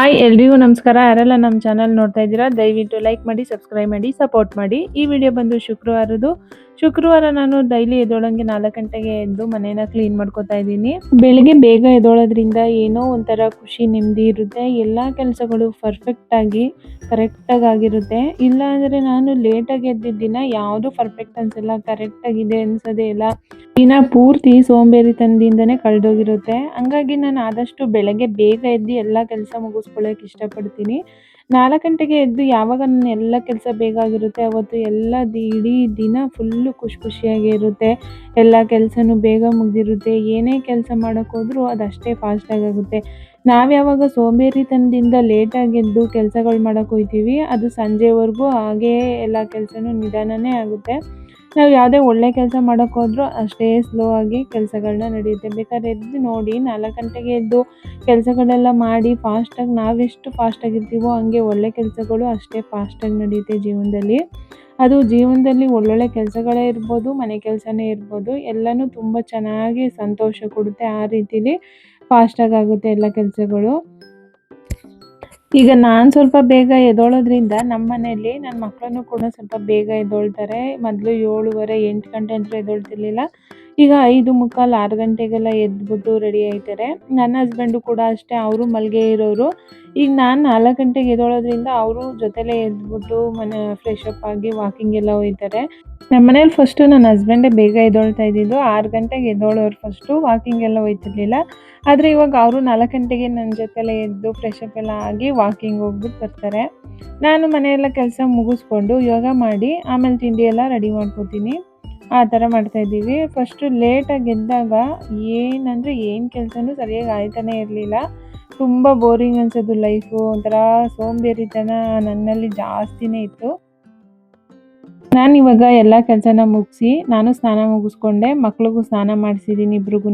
Hi, ಎಲ್ರಿಗೂ ನಮಸ್ಕಾರ. ಯಾರೆಲ್ಲ ನಮ್ಮ ಚಾನಲ್ ನೋಡ್ತಾ ಇದ್ದೀರಾ, ದಯವಿಟ್ಟು ಲೈಕ್ ಮಾಡಿ ಸಬ್ಸ್ಕ್ರೈಬ್ ಮಾಡಿ ಸಪೋರ್ಟ್ ಮಾಡಿ. ಈ ವಿಡಿಯೋ ಬಂದು ಶುಕ್ರವಾರದ್ದು ಶುಕ್ರವಾರ ನಾನು ಡೈಲಿ ಎದ್ದೋಳಂಗೆ ನಾಲ್ಕು ಗಂಟೆಗೆ ಎದ್ದು ಮನೇನ ಕ್ಲೀನ್ ಮಾಡ್ಕೋತಾ ಇದ್ದೀನಿ. ಬೆಳಿಗ್ಗೆ ಬೇಗ ಎದ್ದೋಳೋದ್ರಿಂದ ಏನೋ ಒಂಥರ ಖುಷಿ, ನೆಮ್ಮದಿ ಇರುತ್ತೆ. ಎಲ್ಲ ಕೆಲಸಗಳು ಪರ್ಫೆಕ್ಟ್ ಆಗಿ ಕರೆಕ್ಟಾಗಿ ಆಗಿರುತ್ತೆ. ಇಲ್ಲ ಅಂದರೆ ನಾನು ಲೇಟಾಗಿ ಎದ್ದಿದ್ದ ದಿನ ಯಾವುದು ಪರ್ಫೆಕ್ಟ್ ಅನ್ಸಲ್ಲ. ಕರೆಕ್ಟ್ ಆಗಿದೆ ಅನ್ಸೋದೇ ಇಲ್ಲ. ದಿನ ಪೂರ್ತಿ ಸೋಂಬೇರಿತನದಿಂದನೇ ಕಳೆದೋಗಿರುತ್ತೆ. ಹಂಗಾಗಿ ನಾನು ಆದಷ್ಟು ಬೆಳಗ್ಗೆ ಬೇಗ ಎದ್ದು ಎಲ್ಲ ಕೆಲಸ ಮುಗಿಸ್ಕೊಳ್ಳೋಕೆ ಇಷ್ಟಪಡ್ತೀನಿ. ನಾಲ್ಕು ಗಂಟೆಗೆ ಎದ್ದು ಯಾವಾಗ ನನ್ನ ಎಲ್ಲ ಕೆಲಸ ಬೇಗ ಆಗಿರುತ್ತೆ, ಅವತ್ತು ಎಲ್ಲ ಇಡೀ ದಿನ ಫುಲ್ಲು ಖುಷಿ ಖುಷಿಯಾಗಿ ಇರುತ್ತೆ. ಎಲ್ಲ ಕೆಲಸನೂ ಬೇಗ ಮುಗಿದಿರುತ್ತೆ. ಏನೇ ಕೆಲಸ ಮಾಡೋಕ್ಕೋದ್ರೂ ಅದಷ್ಟೇ ಅದು ಅಷ್ಟೇ ಫಾಸ್ಟಾಗಿ ಆಗುತ್ತೆ. ನಾವು ಯಾವಾಗ ಸೋಂಬೇರಿತನದಿಂದ ಲೇಟಾಗಿ ಎದ್ದು ಕೆಲಸಗಳು ಮಾಡೋಕ್ಕೆ ಹೋಗ್ತೀವಿ ಅದು ಸಂಜೆವರೆಗೂ ಹಾಗೇ ಎಲ್ಲ ಕೆಲಸನೂ ನಿಧಾನನೇ ಆಗುತ್ತೆ. ನಾವು ಯಾವುದೇ ಒಳ್ಳೆ ಕೆಲಸ ಮಾಡೋಕೆ ಹೋದ್ರೂ ಅಷ್ಟೇ ಸ್ಲೋ ಆಗಿ ಕೆಲಸಗಳನ್ನ ನಡೆಯುತ್ತೆ ಬೇಕಾದ್ರೆ ಎದ್ದು ನೋಡಿ ನಾಲ್ಕು ಗಂಟೆಗೆ ಎದ್ದು ಕೆಲಸಗಳೆಲ್ಲ ಮಾಡಿ ಫಾಸ್ಟಾಗಿ ನಾವೆಷ್ಟು ಫಾಸ್ಟಾಗಿರ್ತೀವೋ ಹಂಗೆ ಒಳ್ಳೆ ಕೆಲಸಗಳು ಅಷ್ಟೇ ಫಾಸ್ಟಾಗಿ ನಡೆಯುತ್ತೆ ಜೀವನದಲ್ಲಿ. ಅದು ಜೀವನದಲ್ಲಿ ಒಳ್ಳೊಳ್ಳೆ ಕೆಲಸಗಳೇ ಇರ್ಬೋದು, ಮನೆ ಕೆಲಸನೇ ಇರ್ಬೋದು, ಎಲ್ಲನೂ ತುಂಬ ಚೆನ್ನಾಗಿ ಸಂತೋಷ ಕೊಡುತ್ತೆ ಆ ರೀತಿಲಿ ಫಾಸ್ಟಾಗಿ ಆಗುತ್ತೆ ಎಲ್ಲ ಕೆಲಸಗಳು. ಈಗ ನಾನು ಸ್ವಲ್ಪ ಬೇಗ ಎದ್ದೋಳೋದ್ರಿಂದ ನಮ್ಮ ಮನೆಯಲ್ಲಿ ನನ್ನ ಮಕ್ಕಳನ್ನು ಕೂಡ ಸ್ವಲ್ಪ ಬೇಗ ಎದ್ದೊಳ್ತಾರೆ ಮೊದಲು ಏಳುವರೆ, ಎಂಟು ಗಂಟೆ ಅಂದರೆ ಎದ್ದೊಳ್ತಿರ್ಲಿಲ್ಲ ಈಗ ಐದು ಮುಕ್ಕಾಲು ಆರು ಗಂಟೆಗೆಲ್ಲ ಎದ್ಬಿಟ್ಟು ರೆಡಿ ಆಯ್ತಾರೆ. ನನ್ನ ಹಸ್ಬೆಂಡು ಕೂಡ ಅಷ್ಟೇ, ಅವರು ಮಲ್ಗೆ ಇರೋರು. ಈಗ ನಾನು ನಾಲ್ಕು ಗಂಟೆಗೆ ಎದ್ದೋಳೋದ್ರಿಂದ ಅವರು ಜೊತೆಲೇ ಎದ್ಬಿಟ್ಟು ಮನೆ ಫ್ರೆಶ್ ಅಪ್ ಆಗಿ ವಾಕಿಂಗ್ ಎಲ್ಲ ಹೋಯ್ತಾರೆ. ನಮ್ಮ ಮನೇಲಿ ಫಸ್ಟು ನನ್ನ ಹಸ್ಬೆಂಡೇ ಬೇಗ ಎದ್ದೊಳ್ತಾ ಇದ್ದಿದ್ದು. ಆರು ಗಂಟೆಗೆ ಎದ್ದೋಳೋರು ಫಸ್ಟು ವಾಕಿಂಗ್ ಎಲ್ಲ ಹೋಯ್ತಿರ್ಲಿಲ್ಲ. ಆದರೆ ಇವಾಗ ಅವರು ನಾಲ್ಕು ಗಂಟೆಗೆ ನನ್ನ ಜೊತೆಲೇ ಎದ್ದು ಫ್ರೆಶ್ ಅಪ್ ಎಲ್ಲ ಆಗಿ ವಾಕಿಂಗ್ ಹೋಗ್ಬಿಟ್ಟು ಬರ್ತಾರೆ. ನಾನು ಮನೆಯೆಲ್ಲ ಕೆಲಸ ಮುಗಿಸ್ಕೊಂಡು ಯೋಗ ಮಾಡಿ, ಆಮೇಲೆ ತಿಂಡಿ ಎಲ್ಲ ರೆಡಿ ಮಾಡ್ಕೋತೀನಿ. ಆ ಥರ ಮಾಡ್ತಾಯಿದ್ದೀವಿ ಫಸ್ಟು ಲೇಟಾಗಿ ಗೆದ್ದಾಗ ಏನಂದರೆ ಏನು ಕೆಲಸನೂ ಸರಿಯಾಗಿ ಆಯ್ತಾನೆ ಇರಲಿಲ್ಲ. ತುಂಬ ಬೋರಿಂಗ್ ಅನ್ಸೋದು ಲೈಫು ಒಂಥರ ಸೋಂಬೇರಿತನ ನನ್ನಲ್ಲಿ ಜಾಸ್ತಿನೇ ಇತ್ತು. ನಾನು ಇವಾಗ ಎಲ್ಲ ಕೆಲಸನ ಮುಗಿಸಿ, ನಾನು ಸ್ನಾನ ಮುಗಿಸ್ಕೊಂಡೆ, ಮಕ್ಳಿಗೂ ಸ್ನಾನ ಮಾಡಿಸಿದ್ದೀನಿ ಇಬ್ರಿಗೂ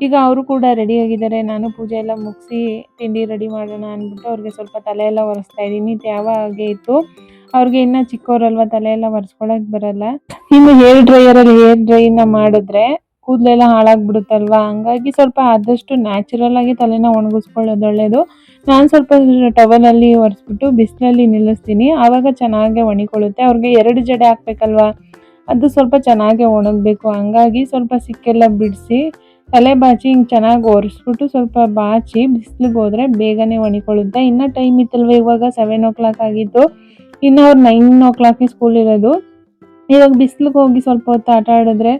ಈಗ ಅವರು ಕೂಡ ರೆಡಿ ಆಗಿದ್ದಾರೆ, ನಾನು ಪೂಜೆ ಎಲ್ಲ ಮುಗಿಸಿ ತಿಂಡಿ ರೆಡಿ ಮಾಡೋಣ ಅಂದ್ಬಿಟ್ಟು ಅವ್ರಿಗೆ ಸ್ವಲ್ಪ ತಲೆ ಎಲ್ಲ ಒರೆಸ್ತಾ ಇದ್ದೀನಿ. ತ್ಯಾವ ಇತ್ತು. ಅವ್ರಿಗೆ ಇನ್ನ ಚಿಕ್ಕವರಲ್ವಾ ತಲೆ ಎಲ್ಲ ಒರೆಸ್ಕೊಳಕ್ ಬರಲ್ಲ. ಇನ್ನು ಹೇರ್ ಡ್ರೈಯರ್ ಅಲ್ಲಿ ಹೇರ್ ಡ್ರೈನ ಮಾಡಿದ್ರೆ ಕೂದಲೆಲ್ಲ ಹಾಳಾಗ್ಬಿಡುತ್ತಲ್ವಾ? ಹಂಗಾಗಿ ಸ್ವಲ್ಪ ಆದಷ್ಟು ನ್ಯಾಚುರಲ್ ಆಗಿ ತಲೆನ ಒಣಗಿಸ್ಕೊಳ್ಳೋದು ಒಳ್ಳೇದು. ನಾನು ಸ್ವಲ್ಪ ಟವಲ್ ಅಲ್ಲಿ ಒರೆಸ್ಬಿಟ್ಟು ಬಿಸಿಲಲ್ಲಿ ನಿಲ್ಲಿಸ್ತೀನಿ. ಆವಾಗ ಚೆನ್ನಾಗೆ ಒಣಿಕೊಳ್ಳುತ್ತೆ. ಅವ್ರಿಗೆ ಎರಡು ಜಡೆ ಹಾಕ್ಬೇಕಲ್ವಾ? ಅದು ಸ್ವಲ್ಪ ಚೆನ್ನಾಗೆ ಒಣಗಬೇಕು. ಹಂಗಾಗಿ ಸ್ವಲ್ಪ ಸಿಕ್ಕೆಲ್ಲ ಬಿಡಿಸಿ, ತಲೆ ಬಾಚಿ ಹಿಂಗೆ ಚೆನ್ನಾಗಿ ಒರೆಸ್ಬಿಟ್ಟು ಸ್ವಲ್ಪ ಬಾಚಿ ಬಿಸಿಲಿಗೆ ಹೋದ್ರೆ ಬೇಗನೆ ಒಣಿಕೊಳ್ಳುತ್ತೆ. ಇನ್ನೂ ಟೈಮ್ ಇತ್ತಲ್ವ ಇವಾಗ ಸೆವೆನ್ ಓ ಕ್ಲಾಕ್ ಆಗಿತ್ತು ಇನ್ನು ಅವ್ರು ನೈನ್ ಓ ಕ್ಲಾಕ್ಗೆ ಸ್ಕೂಲ್ ಇರೋದು. ಇವಾಗ ಬಿಸಿಲಿಗೆ ಹೋಗಿ ಸ್ವಲ್ಪ ಹೊತ್ತು ಆಟ ಆಡಿದ್ರೆ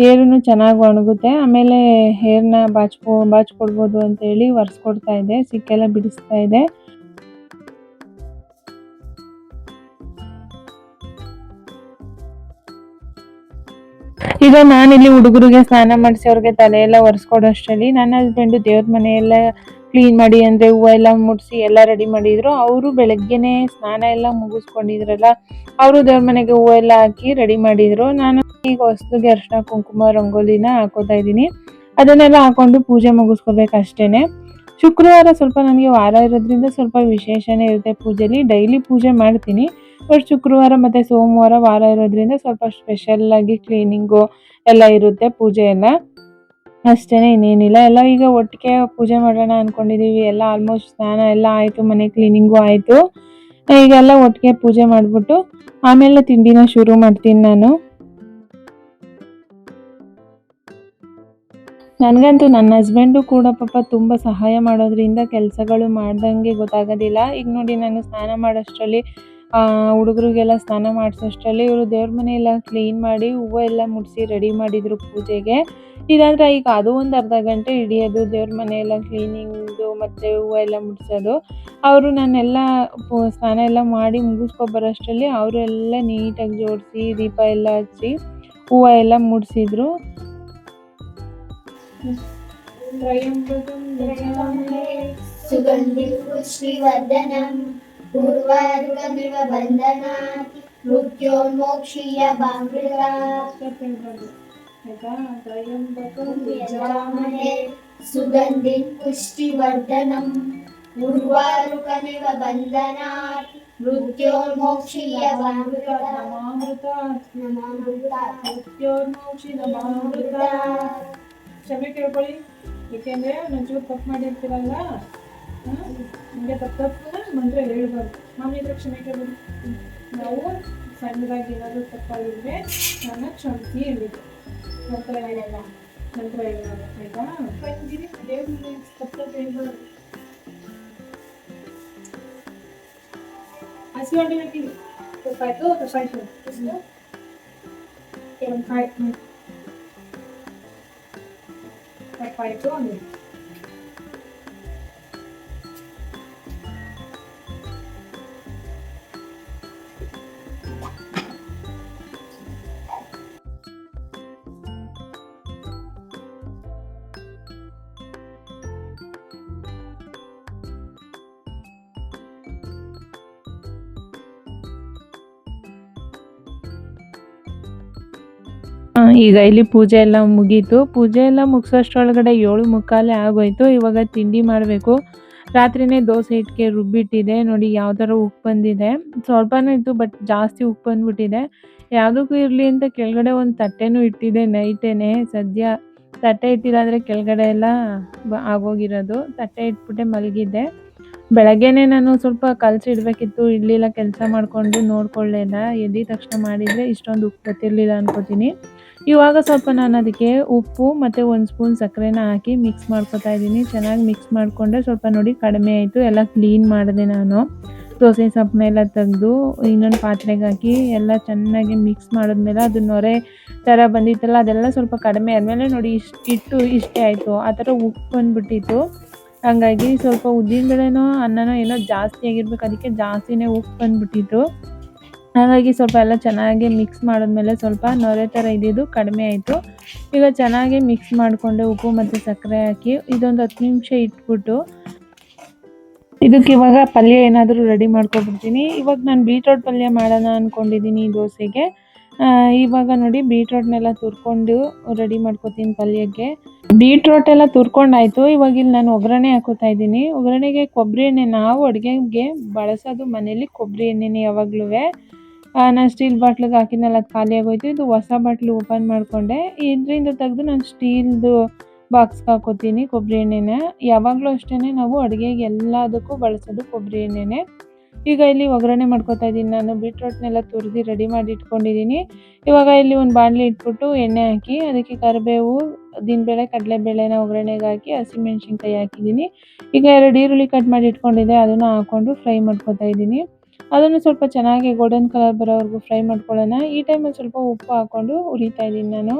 ಹೇರೂ ಚೆನ್ನಾಗಿ ಒಣಗುತ್ತೆ. ಆಮೇಲೆ ಹೇರ್ನ ಬಾಚ್ಕೊ, ಬಾಚ್ಕೊಡ್ಬೋದು ಅಂತೇಳಿ ಒರೆಸ್ಕೊಡ್ತಾ ಇದೆ. ಸಿಕ್ಕೆಲ್ಲ ಬಿಡಿಸ್ತಾ ಇದೆ. ಈಗ ನಾನಿಲ್ಲಿ ಹುಡುಗರಿಗೆ ಸ್ನಾನ ಮಾಡಿಸಿ ಅವ್ರಿಗೆ ತಲೆ ಎಲ್ಲ ಒರೆಸ್ಕೊಡೋಷ್ಟರಲ್ಲಿ. ನನ್ನ ಹಸ್ಬೆಂಡು ದೇವ್ರ ಮನೆಯೆಲ್ಲ ಕ್ಲೀನ್ ಮಾಡಿ ಅಂದರೆ ಹೂವು ಎಲ್ಲ ಮುಡಿಸಿ ಎಲ್ಲ ರೆಡಿ ಮಾಡಿದ್ರು. ಅವರು ಬೆಳಗ್ಗೆನೆ ಸ್ನಾನ ಎಲ್ಲ ಮುಗಿಸ್ಕೊಂಡಿದ್ರಲ್ಲ, ಅವರು ದೇವ್ರ ಮನೆಗೆ ಹೂವು ಎಲ್ಲ ಹಾಕಿ ರೆಡಿ ಮಾಡಿದ್ರು. ನಾನು ಈಗ ಹೊಸದಿಗೆ ಅರ್ಶಿನ ಕುಂಕುಮ ರಂಗೋಲಿನ ಹಾಕೋತಾ ಇದ್ದೀನಿ. ಅದನ್ನೆಲ್ಲ ಹಾಕೊಂಡು ಪೂಜೆ ಮುಗಿಸ್ಕೋಬೇಕು ಅಷ್ಟೇನೆ. ಶುಕ್ರವಾರ ಸ್ವಲ್ಪ ನನಗೆ ವಾರ ಇರೋದ್ರಿಂದ ಸ್ವಲ್ಪ ವಿಶೇಷನೇ ಇರುತ್ತೆ ಪೂಜೆಲಿ. ಡೈಲಿ ಪೂಜೆ ಮಾಡ್ತೀನಿ. ಬಟ್ ಶುಕ್ರವಾರ ಮತ್ತು ಸೋಮವಾರ ವಾರ ಇರೋದ್ರಿಂದ ಸ್ವಲ್ಪ ಸ್ಪೆಷಲ್ ಆಗಿ ಕ್ಲೀನಿಂಗು ಎಲ್ಲ ಇರುತ್ತೆ ಪೂಜೆ ಎಲ್ಲ ಅಷ್ಟೇ ಇನ್ನೇನಿಲ್ಲ. ಎಲ್ಲ ಈಗ ಒಟ್ಟಿಗೆ ಪೂಜೆ ಮಾಡೋಣ ಅನ್ಕೊಂಡಿದೀವಿ. ಎಲ್ಲ ಆಲ್ಮೋಸ್ಟ್ ಸ್ನಾನ ಎಲ್ಲ ಆಯಿತು, ಮನೆ ಕ್ಲೀನಿಂಗು ಆಯಿತು. ಈಗೆಲ್ಲ ಒಟ್ಟಿಗೆ ಪೂಜೆ ಮಾಡಿಬಿಟ್ಟು ಆಮೇಲೆ ತಿಂಡಿನ ಶುರು ಮಾಡ್ತೀನಿ ನಾನು. ನನಗಂತೂ ನನ್ನ ಹಸ್ಬೆಂಡು ಕೂಡ ಪಾಪ ತುಂಬ ಸಹಾಯ ಮಾಡೋದ್ರಿಂದ ಕೆಲಸಗಳು ಮಾಡ್ದಂಗೆ ಗೊತ್ತಾಗೋದಿಲ್ಲ. ಈಗ ನೋಡಿ ನಾನು ಸ್ನಾನ ಮಾಡೋಷ್ಟರಲ್ಲಿ ಆ, ಹುಡುಗರಿಗೆಲ್ಲ ಸ್ನಾನ ಮಾಡಿಸೋಷ್ಟರಲ್ಲಿ ಇವರು ದೇವ್ರ ಮನೆ ಎಲ್ಲ ಕ್ಲೀನ್ ಮಾಡಿ ಹೂವು ಎಲ್ಲ ಮುಡಿಸಿ ರೆಡಿ ಮಾಡಿದ್ರು ಪೂಜೆಗೆ. ಇದಾದ್ರೆ ಈಗ ಅದು ಒಂದು ಅರ್ಧ ಗಂಟೆ ಹಿಡಿಯೋದು, ದೇವ್ರ ಮನೆ ಎಲ್ಲ ಕ್ಲೀನಿಂಗ್ದು ಮತ್ತು ಹೂವು ಎಲ್ಲ ಮುಡಿಸೋದು. ಅವರು ನಾನೆಲ್ಲ ಸ್ನಾನ ಎಲ್ಲ ಮಾಡಿ ಮುಗಿಸ್ಕೊಬರೋಷ್ಟರಲ್ಲಿ ಅವರು ಎಲ್ಲ ನೀಟಾಗಿ ಜೋಡಿಸಿ ದೀಪ ಎಲ್ಲ ಹಚ್ಚಿ ಹೂವು ಎಲ್ಲ ಮುಡಿಸಿದ್ರು. ಸುಗಂಧಿ पुष्टिवर्धनम् पूर्वारुकमिव बन्धनात् मृत्योन्मोक्षीय यजामहे सुगन्धिं पुष्टिवर्धनम् पूर्वारुकमिव बन्धनात् मृत्योन्मोक्षीय ಕ್ಷಮೆ ಕೇಳ್ಕೊಳ್ಳಿ ಏಕೆಂದ್ರೆ ಒಂಚೂರು ತಪ್ಪು ಮಾಡಿರ್ತೀರಲ್ಲ ಹಿಂಗೆ ತಪ್ಪು ತಪ್ಪು ಮಂತ್ರ ಹೇಳ್ಬಾರ್ದು ಮಾಮಿ ಕ್ಷಮೆ ಕೇಳೋದು ನಾವು ಸಣ್ಣದಾಗಿ ಏನಾದರೂ ತಪ್ಪಾಗಿದ್ರೆ ನನ್ನ ಕ್ಷಮಿಸಿ ಹೇಳಿದ್ದು ಮಂತ್ರ ಹೇಳಲ್ಲ ಮಂತ್ರ ಹೇಳಲ್ಲ ಆಯ್ತಾ ಬಂದಿರಿ ದೇವ್ರ ಮುಂದೆ ತಪ್ಪು ತಪ್ಪು ಹೇಳ್ಬಾರ್ದು ಹಸಿ ಹೊಡಿ ಹಾಕಿವಿ ತಪ್ಪಾಯ್ತು ತಪ್ಪಾಯ್ತು ತಪ್ಪಾಯ್ತು ಅಂದ್ರೆ ಈಗ ಇಲ್ಲಿ ಪೂಜೆ ಎಲ್ಲ ಮುಗೀತು. ಪೂಜೆ ಎಲ್ಲ ಮುಗಿಸೋಷ್ಟ್ರೊಳಗಡೆ ಏಳು ಮುಕ್ಕಾಲೇ ಆಗೋಯ್ತು. ಇವಾಗ ತಿಂಡಿ ಮಾಡಬೇಕು. ರಾತ್ರಿನೇ ದೋಸೆ ಹಿಟ್ಟಿಗೆ ರುಬ್ಬಿಟ್ಟಿದೆ. ನೋಡಿ ಯಾವ ಥರ ಉಪ್ಪು ಬಂದಿದೆ. ಸ್ವಲ್ಪನೇ ಇತ್ತು, ಬಟ್ ಜಾಸ್ತಿ ಉಪ್ಪು ಬಂದ್ಬಿಟ್ಟಿದೆ. ಯಾವುದಕ್ಕೂ ಇರಲಿ ಅಂತ ಕೆಳಗಡೆ ಒಂದು ತಟ್ಟೆನೂ ಇಟ್ಟಿದೆ ನೈಟೇನೆ. ಸದ್ಯ ತಟ್ಟೆ ಇಟ್ಟಿಲ್ಲ ಅಂದರೆ ಕೆಳಗಡೆ ಎಲ್ಲ ಆಗೋಗಿರೋದು. ತಟ್ಟೆ ಇಟ್ಬಿಟ್ಟೆ ಮಲಗಿದ್ದೆ. ಬೆಳಗ್ಗೆನೆ ನಾನು ಸ್ವಲ್ಪ ಕಲಸಿಡ್ಬೇಕಿತ್ತು ಇಡ್ಲಿಲ್ಲ ಕೆಲಸ ಮಾಡಿಕೊಂಡು ನೋಡ್ಕೊಳ್ಳೇನ. ಎದ್ದಿದ ತಕ್ಷಣ ಮಾಡಿದರೆ ಇಷ್ಟೊಂದು ಉಪ್ಪು ಗೊತ್ತಿರಲಿಲ್ಲ ಅನ್ಕೋತೀನಿ. ಇವಾಗ ಸ್ವಲ್ಪ ನಾನು ಅದಕ್ಕೆ ಉಪ್ಪು ಮತ್ತು ಒಂದು ಸ್ಪೂನ್ ಸಕ್ಕರೆನ ಹಾಕಿ ಮಿಕ್ಸ್ ಮಾಡ್ಕೊತಾ ಇದ್ದೀನಿ. ಚೆನ್ನಾಗಿ ಮಿಕ್ಸ್ ಮಾಡಿಕೊಂಡ್ರೆ ಸ್ವಲ್ಪ ನೋಡಿ ಕಡಿಮೆ ಆಯಿತು. ಎಲ್ಲ ಕ್ಲೀನ್ ಮಾಡಿದೆ ನಾನು. ದೋಸೆ ಸೊಪ್ಪನ್ನೆಲ್ಲ ತೆಗೆದು ಇನ್ನೊಂದು ಪಾತ್ರೆಗೆ ಹಾಕಿ ಎಲ್ಲ ಚೆನ್ನಾಗಿ ಮಿಕ್ಸ್ ಮಾಡಿದ್ಮೇಲೆ ಅದು ನೊರೆ ಥರ ಬಂದಿತ್ತಲ್ಲ, ಅದೆಲ್ಲ ಸ್ವಲ್ಪ ಕಡಿಮೆ ಆದಮೇಲೆ ನೋಡಿ ಇಷ್ಟು ಇಟ್ಟು ಇಷ್ಟೇ ಆಯಿತು. ಆ ಥರ ಉಪ್ಪು ಬಂದುಬಿಟ್ಟಿತ್ತು. ಹಂಗಾಗಿ ಸ್ವಲ್ಪ ಉದ್ದಿನಬೇಳೆನೋ ಅನ್ನನೋ ಏನೋ ಜಾಸ್ತಿ ಆಗಿರ್ಬೇಕು. ಅದಕ್ಕೆ ಜಾಸ್ತಿನೇ ಉಪ್ಪು ಬಂದ್ಬಿಟ್ಟಿತ್ತು. ಹಾಗಾಗಿ ಸ್ವಲ್ಪ ಎಲ್ಲ ಚೆನ್ನಾಗಿ ಮಿಕ್ಸ್ ಮಾಡಿದ್ಮೇಲೆ ಸ್ವಲ್ಪ ನೊರೆ ಥರ ಇದ್ದಿದ್ದು ಕಡಿಮೆ ಆಯಿತು. ಈಗ ಚೆನ್ನಾಗಿ ಮಿಕ್ಸ್ ಮಾಡಿಕೊಂಡು ಉಪ್ಪು ಮತ್ತು ಸಕ್ಕರೆ ಹಾಕಿ ಇದೊಂದು ಹತ್ತು ನಿಮಿಷ ಇಟ್ಬಿಟ್ಟು ಇದಕ್ಕೆ ಇವಾಗ ಪಲ್ಯ ಏನಾದರೂ ರೆಡಿ ಮಾಡ್ಕೊಬಿಡ್ತೀನಿ. ಇವಾಗ ನಾನು ಬೀಟ್ರೋಟ್ ಪಲ್ಯ ಮಾಡೋಣ ಅಂದ್ಕೊಂಡಿದ್ದೀನಿ ದೋಸೆಗೆ. ಇವಾಗ ನೋಡಿ ಬೀಟ್ರೋಟ್ನೆಲ್ಲ ತುರ್ಕೊಂಡು ರೆಡಿ ಮಾಡ್ಕೊತೀನಿ ಪಲ್ಯಕ್ಕೆ. ಬೀಟ್ರೋಟ್ ಎಲ್ಲ ತುರ್ಕೊಂಡಾಯ್ತು. ಇವಾಗ ಇಲ್ಲಿ ನಾನು ಒಗ್ಗರಣೆ ಹಾಕೋತಾ ಇದ್ದೀನಿ. ಒಗ್ಗರಣೆಗೆ ಕೊಬ್ಬರಿ ಎಣ್ಣೆ, ನಾವು ಅಡುಗೆಗೆ ಬಳಸೋದು ಮನೇಲಿ ಕೊಬ್ಬರಿ ಎಣ್ಣೆನೇ ಯಾವಾಗ್ಲೂ ನಾನು ಸ್ಟೀಲ್ ಬಾಟ್ಲಿಗೆ ಹಾಕಿದ್ನಲ್ಲ, ಅದು ಖಾಲಿ ಆಗೋಯ್ತು. ಇದು ಹೊಸ ಬಾಟ್ಲು ಓಪನ್ ಮಾಡಿಕೊಂಡೆ. ಇದರಿಂದ ತೆಗೆದು ನಾನು ಸ್ಟೀಲ್ದು ಬಾಕ್ಸ್ಗೆ ಹಾಕೋತೀನಿ ಕೊಬ್ಬರಿ ಎಣ್ಣೆನ. ಯಾವಾಗಲೂ ಅಷ್ಟೇ ನಾವು ಅಡುಗೆಗೆ ಎಲ್ಲದಕ್ಕೂ ಬಳಸೋದು ಕೊಬ್ಬರಿ ಎಣ್ಣೆನೇ. ಈಗ ಇಲ್ಲಿ ಒಗ್ಗರಣೆ ಮಾಡ್ಕೊತಾ ಇದ್ದೀನಿ ನಾನು. ಬೀಟ್ರೋಟ್ನೆಲ್ಲ ತುರಿದು ರೆಡಿ ಮಾಡಿ ಇಟ್ಕೊಂಡಿದ್ದೀನಿ. ಇವಾಗ ಇಲ್ಲಿ ಒಂದು ಬಾಣಲಿ ಇಟ್ಬಿಟ್ಟು ಎಣ್ಣೆ ಹಾಕಿ, ಅದಕ್ಕೆ ಕರಿಬೇವು, ದಿನಬೇಳೆ, ಕಡಲೆಬೇಳೆನ ಒಗ್ಗರಣೆಗೆ ಹಾಕಿ, ಹಸಿಮೆಣ್ಸಿನ್ಕಾಯಿ ಹಾಕಿದ್ದೀನಿ. ಈಗ ಎರಡು ಈರುಳ್ಳಿ ಕಟ್ ಮಾಡಿ ಇಟ್ಕೊಂಡಿದ್ದೆ, ಅದನ್ನು ಹಾಕ್ಕೊಂಡು ಫ್ರೈ ಮಾಡ್ಕೊತಾ ಇದ್ದೀನಿ. ಅದನ್ನು ಸ್ವಲ್ಪ ಚೆನ್ನಾಗಿ ಗೋಲ್ಡನ್ ಕಲರ್ ಬರೋವರೆಗೂ ಫ್ರೈ ಮಾಡ್ಕೊಳ್ಳೋಣ. ಈ ಟೈಮಲ್ಲಿ ಸ್ವಲ್ಪ ಉಪ್ಪು ಹಾಕ್ಕೊಂಡು ಹುರಿತಾ ಇದ್ದೀನಿ ನಾನು.